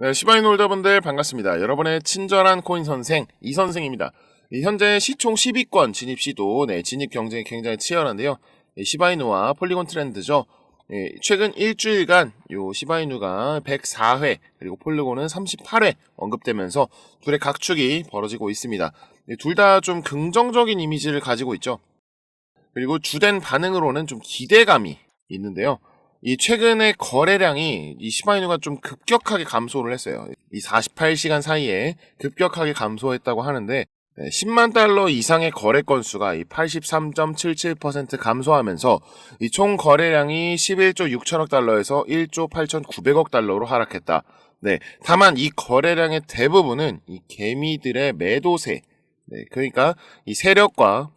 네, 시바이노 홀더분들 반갑습니다. 여러분의 친절한 코인 선생 이 선생입니다. 이 현재 시총 10위권 진입 시도 네, 진입 경쟁이 굉장히 치열한데요. 이 시바이누와 폴리곤 트렌드죠. 예, 최근 일주일간 요 시바이누가 104회 그리고 폴리곤은 38회 언급되면서 둘의 각축이 벌어지고 있습니다. 둘다 좀 긍정적인 이미지를 가지고 있죠. 그리고 주된 반응으로는 좀 기대감이 있는데요. 이 최근에 거래량이 이 시바이누가 좀 급격하게 감소를 했어요. 이 48시간 사이에 급격하게 감소했다고 하는데 10만 달러 이상의 거래 건수가 이 83.77% 감소하면서 이 총 거래량이 11조 6천억 달러에서 1조 8,900억 달러로 하락했다. 네. 다만 이 거래량의 대부분은 이 개미들의 매도세. 네. 그러니까 이 세력과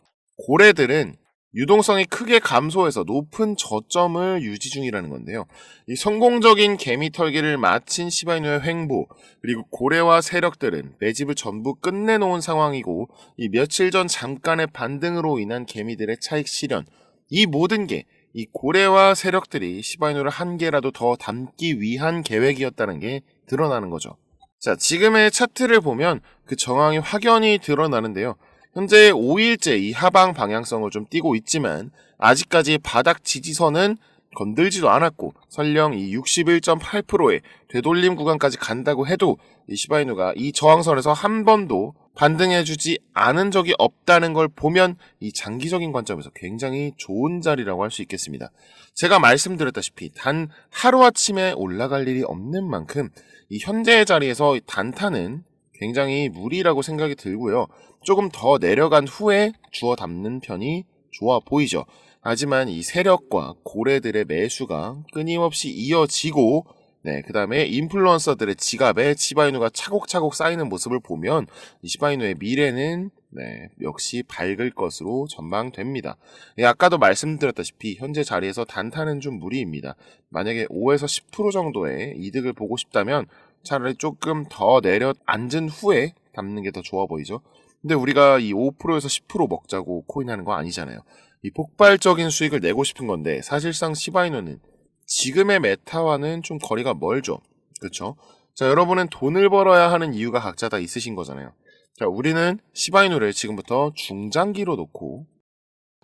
고래들은 유동성이 크게 감소해서 높은 저점을 유지 중이라는 건데요. 이 성공적인 개미 털기를 마친 시바이누의 횡보, 그리고 고래와 세력들은 매집을 전부 끝내놓은 상황이고, 이 며칠 전 잠깐의 반등으로 인한 개미들의 차익 실현, 이 모든 게 이 고래와 세력들이 시바이누를 한 개라도 더 담기 위한 계획이었다는 게 드러나는 거죠. 자, 지금의 차트를 보면 그 정황이 확연히 드러나는데요. 현재 5일째 이 하방 방향성을 좀 띄고 있지만 아직까지 바닥 지지선은 건들지도 않았고 설령 이 61.8%의 되돌림 구간까지 간다고 해도 이 시바이누가 이 저항선에서 한 번도 반등해주지 않은 적이 없다는 걸 보면 이 장기적인 관점에서 굉장히 좋은 자리라고 할 수 있겠습니다. 제가 말씀드렸다시피 단 하루아침에 올라갈 일이 없는 만큼 이 현재의 자리에서 단타는 굉장히 무리라고 생각이 들고요. 조금 더 내려간 후에 주워 담는 편이 좋아 보이죠. 하지만 이 세력과 고래들의 매수가 끊임없이 이어지고 네, 그 다음에 인플루언서들의 지갑에 시바이누가 차곡차곡 쌓이는 모습을 보면 이 시바이누의 미래는 네, 역시 밝을 것으로 전망됩니다. 예, 아까도 말씀드렸다시피 현재 자리에서 단타는 좀 무리입니다. 만약에 5에서 10% 정도의 이득을 보고 싶다면 차라리 조금 더 내려 앉은 후에 담는 게 더 좋아 보이죠. 근데 우리가 이 5%에서 10% 먹자고 코인하는 거 아니잖아요. 이 폭발적인 수익을 내고 싶은 건데 사실상 시바이누는 지금의 메타와는 좀 거리가 멀죠. 그렇죠? 자, 여러분은 돈을 벌어야 하는 이유가 각자 다 있으신 거잖아요. 자, 우리는 시바이누를 지금부터 중장기로 놓고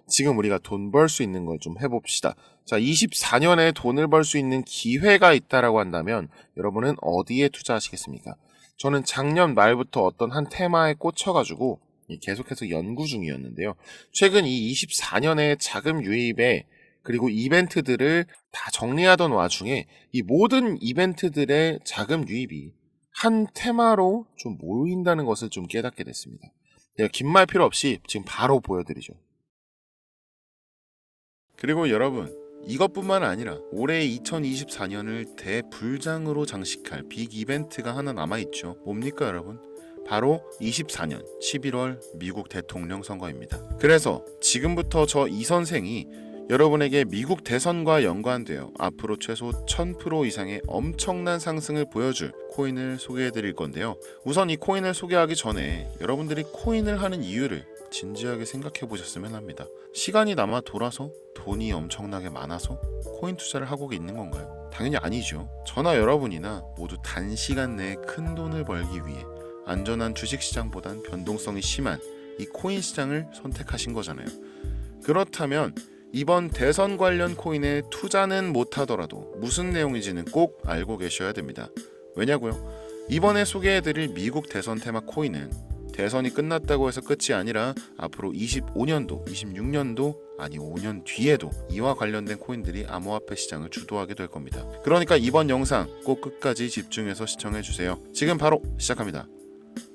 지금 우리가 돈 벌 수 있는 걸 좀 해봅시다. 자, 24년에 돈을 벌 수 있는 기회가 있다라고 한다면 여러분은 어디에 투자하시겠습니까? 저는 작년 말부터 어떤 한 테마에 꽂혀가지고 계속해서 연구 중이었는데요. 최근 이 24년의 자금 유입에 그리고 이벤트들을 다 정리하던 와중에 이 모든 이벤트들의 자금 유입이 한 테마로 좀 모인다는 것을 좀 깨닫게 됐습니다. 제가 긴 말 필요 없이 지금 바로 보여드리죠. 그리고 여러분, 이것뿐만 아니라 올해 2024년을 대불장으로 장식할 빅 이벤트가 하나 남아있죠. 뭡니까 여러분? 바로 24년 11월 미국 대통령 선거입니다. 그래서 지금부터 저 이 선생이 여러분에게 미국 대선과 연관되어 앞으로 최소 1000% 이상의 엄청난 상승을 보여줄 코인을 소개해 드릴 건데요. 우선 이 코인을 소개하기 전에 여러분들이 코인을 하는 이유를 진지하게 생각해 보셨으면 합니다. 시간이 남아 돌아서 돈이 엄청나게 많아서 코인 투자를 하고 있는 건가요? 당연히 아니죠. 저나 여러분이나 모두 단시간 내에 큰 돈을 벌기 위해 안전한 주식 시장보단 변동성이 심한 이 코인 시장을 선택하신 거잖아요. 그렇다면 이번 대선 관련 코인에 투자는 못하더라도 무슨 내용인지는 꼭 알고 계셔야 됩니다. 왜냐고요? 이번에 소개해드릴 미국 대선 테마 코인은 대선이 끝났다고 해서 끝이 아니라 앞으로 25년도, 26년도 아니 5년 뒤에도 이와 관련된 코인들이 암호화폐 시장을 주도하게 될 겁니다. 그러니까 이번 영상 꼭 끝까지 집중해서 시청해 주세요. 지금 바로 시작합니다.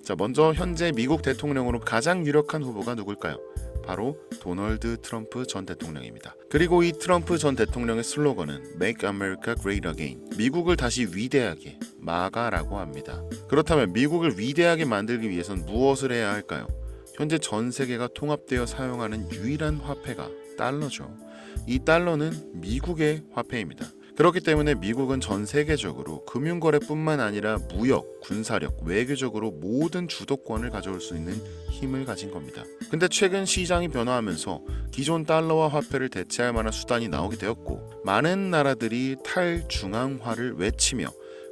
자, 먼저 현재 미국 대통령으로 가장 유력한 후보가 누굴까요? 바로 도널드 트럼프 전 대통령입니다. 그리고 이 트럼프 전 대통령의 슬로건은 Make America Great Again. 미국을 다시 위대하게 마가라고 합니다. 그렇다면 미국을 위대하게 만들기 위해선 무엇을 해야 할까요? 현재 전 세계가 통합되어 사용하는 유일한 화폐가 달러죠. 이 달러는 미국의 화폐입니다. 그렇기 때문에 미국은 전 세계적으로 금융거래뿐만 아니라 무역, 군사력, 외교적으로 모든 주도권을 가져올 수 있는 힘을 가진 겁니다. 근데 최근 시장이 변화하면서 기존 달러와 화폐를 대체할 만한 수단이 나오게 되었고 많은 나라들이 탈중앙화를 외치며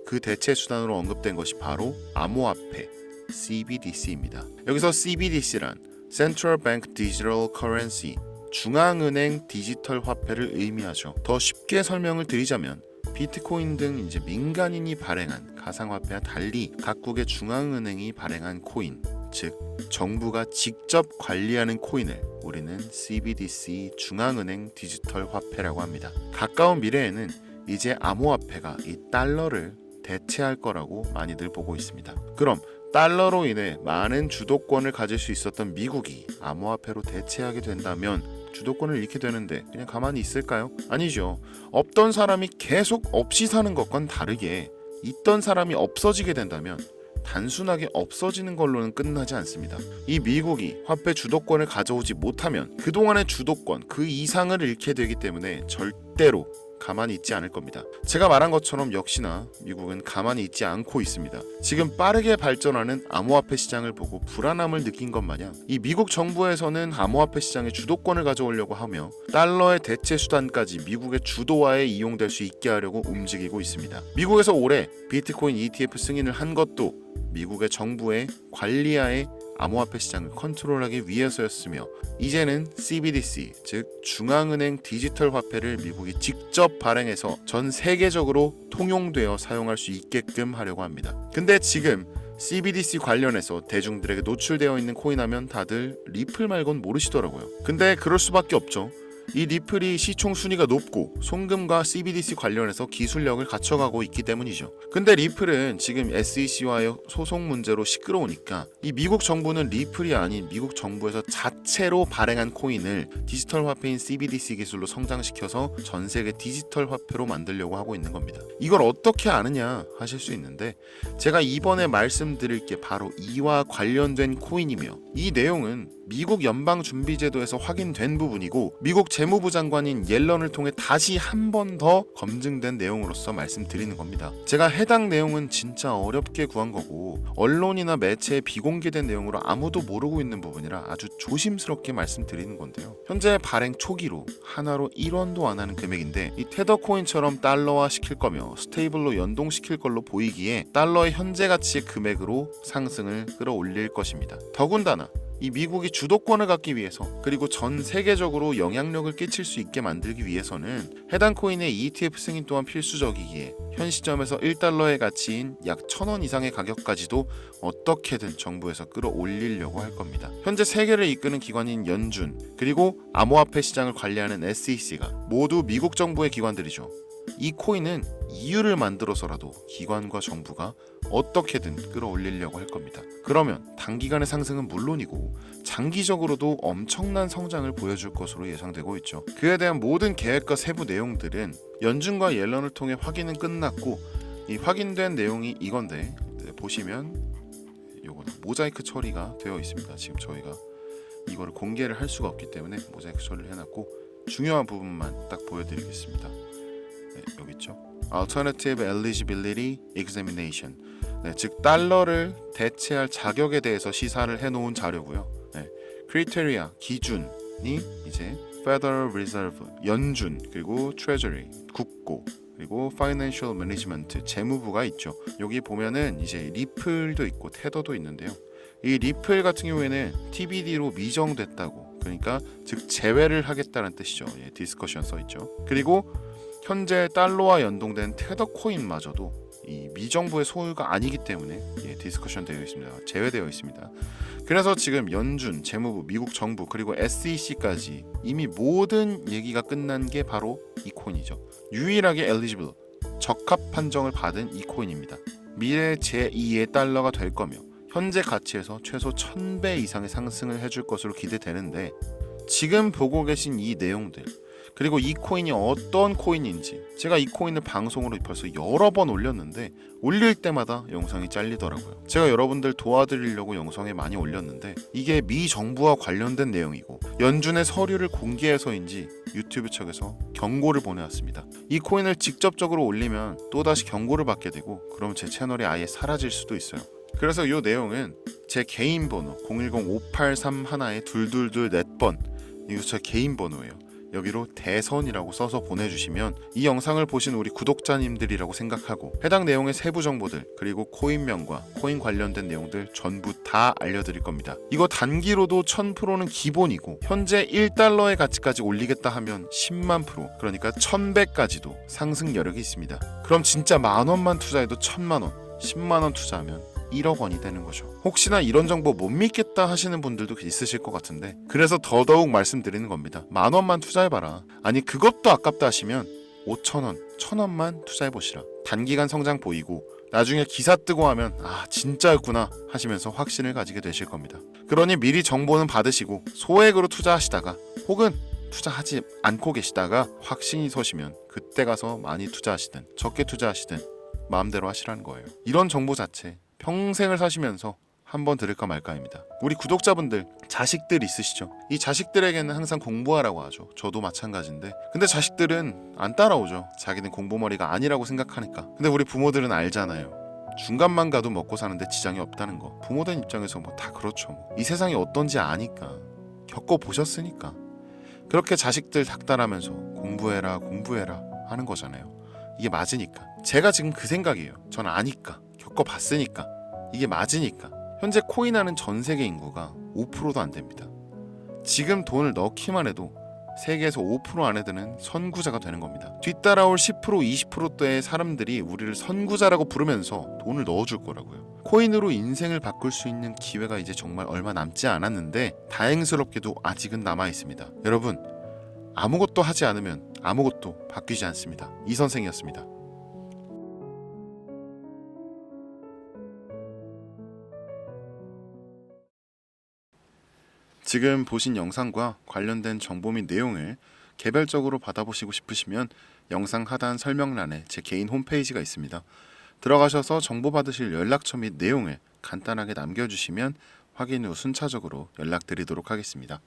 그 대체 수단으로 언급된 것이 바로 암호화폐 CBDC입니다. 여기서 CBDC란 Central Bank Digital Currency 중앙은행 디지털 화폐를 의미하죠. 더 쉽게 설명을 드리자면 비트코인 등 이제 민간인이 발행한 가상화폐와 달리 각국의 중앙은행이 발행한 코인, 즉 정부가 직접 관리하는 코인을 우리는 CBDC 중앙은행 디지털 화폐라고 합니다. 가까운 미래에는 이제 암호화폐가 이 달러를 대체할 거라고 많이들 보고 있습니다. 그럼 달러로 인해 많은 주도권을 가질 수 있었던 미국이 암호화폐로 대체하게 된다면 주도권을 잃게 되는데 그냥 가만히 있을까요? 아니죠. 없던 사람이 계속 없이 사는 것과는 다르게 있던 사람이 없어지게 된다면 단순하게 없어지는 걸로는 끝나지 않습니다. 이 미국이 화폐 주도권을 가져오지 못하면 그동안의 주도권 그 이상을 잃게 되기 때문에 절대로 가만히 있지 않을 겁니다. 제가 말한 것처럼 역시나 미국은 가만히 있지 않고 있습니다. 지금 빠르게 발전하는 암호화폐 시장을 보고 불안함을 느낀 것 마냥 이 미국 정부에서는 암호화폐 시장의 주도권을 가져오려고 하며 달러의 대체 수단까지 미국의 주도하에 이용될 수 있게 하려고 움직이고 있습니다. 미국에서 올해 비트코인 ETF 승인을 한 것도 미국의 정부의 관리하에 암호화폐 시장을 컨트롤하기 위해서였으며 이제는 CBDC 즉 중앙은행 디지털 화폐를 미국이 직접 발행해서 전 세계적으로 통용되어 사용할 수 있게끔 하려고 합니다. 근데 지금 CBDC 관련해서 대중들에게 노출되어 있는 코인 하면 다들 리플 말곤 모르시더라고요. 근데 그럴 수밖에 없죠. 이 리플이 시총 순위가 높고 송금과 CBDC 관련해서 기술력을 갖춰가고 있기 때문이죠. 근데 리플은 지금 SEC와의 소송 문제로 시끄러우니까 이 미국 정부는 리플이 아닌 미국 정부에서 자체로 발행한 코인을 디지털 화폐인 CBDC 기술로 성장시켜서 전 세계 디지털 화폐로 만들려고 하고 있는 겁니다. 이걸 어떻게 아느냐 하실 수 있는데 제가 이번에 말씀드릴 게 바로 이와 관련된 코인이며 이 내용은 미국 연방준비제도에서 확인된 부분이고 미국 재무부 장관인 옐런을 통해 다시 한 번 더 검증된 내용으로서 말씀드리는 겁니다. 제가 해당 내용은 진짜 어렵게 구한 거고 언론이나 매체에 비공개된 내용으로 아무도 모르고 있는 부분이라 아주 조심스럽게 말씀드리는 건데요. 현재 발행 초기로 하나로 1원도 안 하는 금액인데 이 테더 코인처럼 달러화 시킬 거며 스테이블로 연동시킬 걸로 보이기에 달러의 현재 가치의 금액으로 상승을 끌어올릴 것입니다. 더군다나 이 미국이 주도권을 갖기 위해서 그리고 전 세계적으로 영향력을 끼칠 수 있게 만들기 위해서는 해당 코인의 ETF 승인 또한 필수적이기에 현 시점에서 1달러의 가치인 약 1000원 이상의 가격까지도 어떻게든 정부에서 끌어올리려고 할 겁니다. 현재 세계를 이끄는 기관인 연준 그리고 암호화폐 시장을 관리하는 SEC가 모두 미국 정부의 기관들이죠. 이 코인은 이유를 만들어서라도 기관과 정부가 어떻게든 끌어올리려고 할 겁니다. 그러면 단기간의 상승은 물론이고 장기적으로도 엄청난 성장을 보여줄 것으로 예상되고 있죠. 그에 대한 모든 계획과 세부 내용들은 연준과 옐런을 통해 확인은 끝났고 이 확인된 내용이 이건데 네, 보시면 요거는 모자이크 처리가 되어 있습니다. 지금 저희가 이거를 공개를 할 수가 없기 때문에 모자이크 처리를 해놨고 중요한 부분만 딱 보여드리겠습니다. 네, 여기 있죠. Alternative Eligibility Examination. 네, 즉 달러를 대체할 자격에 대해서 시사를 해놓은 자료고요. 네, Criteria 기준이 이제 Federal Reserve 연준 그리고 Treasury 국고 그리고 Financial Management 재무부가 있죠. 여기 보면은 이제 리플도 있고 테더도 있는데요. 이 리플 같은 경우에는 TBD로 미정됐다고 그러니까 즉 제외를 하겠다는 뜻이죠. 예, 디스커션 써 있죠. 그리고 현재 달러와 연동된 테더 코인마저도 이 미정부의 소유가 아니기 때문에 예, 디스커션 되어 있습니다. 제외되어 있습니다. 그래서 지금 연준, 재무부, 미국 정부 그리고 SEC까지 이미 모든 얘기가 끝난 게 바로 이 코인이죠. 유일하게 엘리지블 적합 판정을 받은 이 코인입니다. 미래 제2의 달러가 될 거며 현재 가치에서 최소 1000배 이상의 상승을 해줄 것으로 기대되는데 지금 보고 계신 이 내용들 그리고 이 코인이 어떤 코인인지 제가 이 코인을 방송으로 벌써 여러 번 올렸는데 올릴 때마다 영상이 잘리더라고요. 제가 여러분들 도와드리려고 영상에 많이 올렸는데 이게 미 정부와 관련된 내용이고 연준의 서류를 공개해서인지 유튜브 측에서 경고를 보내왔습니다. 이 코인을 직접적으로 올리면 또다시 경고를 받게 되고 그럼 제 채널이 아예 사라질 수도 있어요. 그래서 이 내용은 제 개인 번호 010-583 하나에 둘둘둘 넷번 이거 제 개인 번호예요. 여기로 대선이라고 써서 보내주시면 이 영상을 보신 우리 구독자님들이라고 생각하고 해당 내용의 세부 정보들 그리고 코인명과 코인 관련된 내용들 전부 다 알려드릴 겁니다. 이거 단기로도 1000%는 기본이고 현재 1달러의 가치까지 올리겠다 하면 10만 프로 그러니까 1100까지도 상승 여력이 있습니다. 그럼 진짜 만 원만 투자해도 1000만 원, 10만 원 투자하면 1억 원이 되는 거죠. 혹시나 이런 정보 못 믿겠다 하시는 분들도 있으실 것 같은데 그래서 더더욱 말씀드리는 겁니다. 만 원만 투자해봐라. 아니 그것도 아깝다 하시면 5천 원, 천 원만 투자해보시라. 단기간 성장 보이고 나중에 기사 뜨고 하면 아 진짜였구나 하시면서 확신을 가지게 되실 겁니다. 그러니 미리 정보는 받으시고 소액으로 투자하시다가 혹은 투자하지 않고 계시다가 확신이 서시면 그때 가서 많이 투자하시든 적게 투자하시든 마음대로 하시라는 거예요. 이런 정보 자체 평생을 사시면서 한번 들을까 말까입니다. 우리 구독자분들 자식들 있으시죠? 이 자식들에게는 항상 공부하라고 하죠. 저도 마찬가지인데. 근데 자식들은 안 따라오죠. 자기는 공부머리가 아니라고 생각하니까. 근데 우리 부모들은 알잖아요. 중간만 가도 먹고 사는데 지장이 없다는 거. 부모된 입장에서 뭐 다 그렇죠. 뭐. 이 세상이 어떤지 아니까. 겪어 보셨으니까. 그렇게 자식들 닥달하면서 공부해라, 공부해라 하는 거잖아요. 이게 맞으니까. 제가 지금 그 생각이에요. 전 아니까. 겪어봤으니까. 이게 맞으니까. 현재 코인하는 전 세계 인구가 5%도 안 됩니다. 지금 돈을 넣기만 해도 세계에서 5% 안에 드는 선구자가 되는 겁니다. 뒤따라올 10% 20%대의 사람들이 우리를 선구자라고 부르면서 돈을 넣어줄 거라고요. 코인으로 인생을 바꿀 수 있는 기회가 이제 정말 얼마 남지 않았는데 다행스럽게도 아직은 남아 있습니다. 여러분 아무것도 하지 않으면 아무것도 바뀌지 않습니다. 이 선생이었습니다. 지금 보신 영상과 관련된 정보 및 내용을 개별적으로 받아보시고 싶으시면 영상 하단 설명란에 제 개인 홈페이지가 있습니다. 들어가셔서 정보 받으실 연락처 및 내용을 간단하게 남겨주시면 확인 후 순차적으로 연락드리도록 하겠습니다.